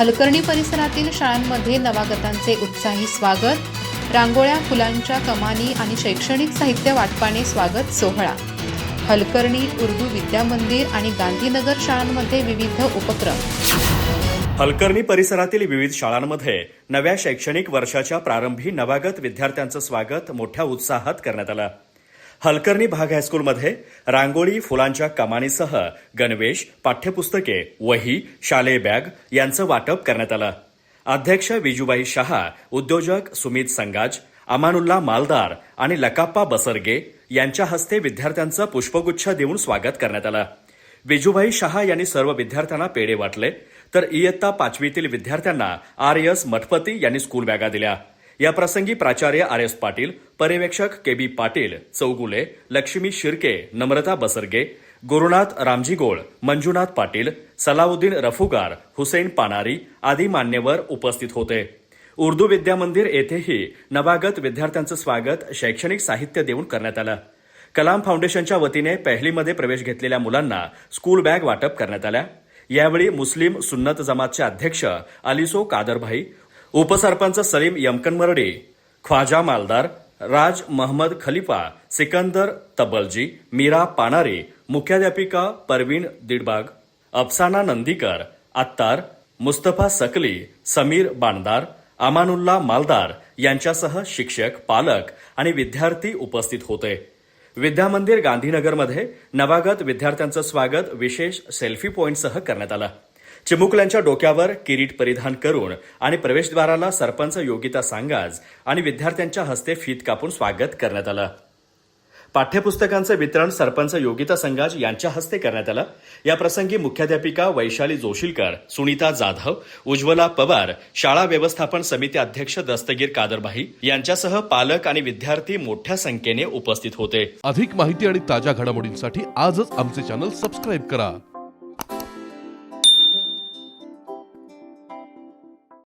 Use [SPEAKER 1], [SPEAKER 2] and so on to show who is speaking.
[SPEAKER 1] हलकर्णी परिसरातील शाळांमध्ये नवागतांचे उत्साही स्वागत रांगोळ्या फुलांच्या कमानी आणि शैक्षणिक साहित्य वाटपाने स्वागत सोहळा. हलकर्णी उर्दू विद्यामंदिर आणि गांधीनगर शाळांमध्ये विविध उपक्रम.
[SPEAKER 2] हलकर्णी परिसरातील विविध शाळांमध्ये नव्या शैक्षणिक वर्षाच्या प्रारंभी नवागत विद्यार्थ्यांचं स्वागत मोठ्या उत्साहात करण्यात आलं. हलकर्णी भाग हायस्कूलमध्ये रांगोळी फुलांच्या कमानीसह गणवेश पाठ्यपुस्तके वही शालेय बॅग यांचं वाटप करण्यात आलं. अध्यक्ष विजूबाई शहा उद्योजक सुमित संगाज अमानुल्ला मालदार आणि लकाप्पा बसरगे यांच्या हस्ते विद्यार्थ्यांचं पुष्पगुच्छ देऊन स्वागत करण्यात आलं. विजूभाई शहा यांनी सर्व विद्यार्थ्यांना पेढे वाटले तर इयत्ता पाचवीतील विद्यार्थ्यांना आर एस मठपती यांनी स्कूल बॅगा दिल्या. याप्रसंगी प्राचार्य आर एस पाटील पर्यवेक्षक के बी पाटील चौगुले लक्ष्मी शिर्के नम्रता बसरगे गुरुनाथ रामजीगोळ मंजुनाथ पाटील सलाउद्दीन रफुगार हुसेन पानारी आदी मान्यवर उपस्थित होते. उर्दू विद्यामंदिर येथेही नवागत विद्यार्थ्यांचं स्वागत शैक्षणिक साहित्य देऊन करण्यात आलं. कलाम फाउंडेशनच्या वतीने पहिलीमध्ये प्रवेश घेतलेल्या मुलांना स्कूल बॅग वाटप करण्यात आल्या. यावेळी मुस्लिम सुन्नत जमातचे अध्यक्ष अलिसो कादरभाई उपसरपंच सलीम यमकन मरडे ख्वाजा मालदार राज महम्मद खलिफा सिकंदर तबलजी मीरा पानारी मुख्याध्यापिका परवीन दिडबाग अफसाना नंदीकर अत्तार मुस्तफा सकली समीर बांदार अमानुल्ला मालदार यांच्यासह शिक्षक पालक आणि विद्यार्थी उपस्थित होते. विद्यामंदिर गांधीनगरमध्ये नवागत विद्यार्थ्यांचं स्वागत विशेष सेल्फी पॉईंटसह करण्यात आलं. चिमुकल्यांच्या डोक्यावर किरीट परिधान करून आणि प्रवेशद्वाराला सरपंच योगिता सांगाज आणि विद्यार्थ्यांच्या हस्ते फीत कापून स्वागत करण्यात आलं. पाठ्यपुस्तकांचं वितरण सरपंच योगिता संगाज यांच्या हस्ते करण्यात आलं. या प्रसंगी मुख्याध्यापिका वैशाली जोशीलकर सुनीता जाधव उज्ज्वला पवार शाळा व्यवस्थापन समिती अध्यक्ष दस्तगीर कादरभाई यांच्यासह पालक आणि विद्यार्थी मोठ्या संख्येने उपस्थित होते.
[SPEAKER 3] अधिक माहिती आणि ताज्या घडामोडींसाठी आजच आमचे चॅनल सबस्क्राईब करा.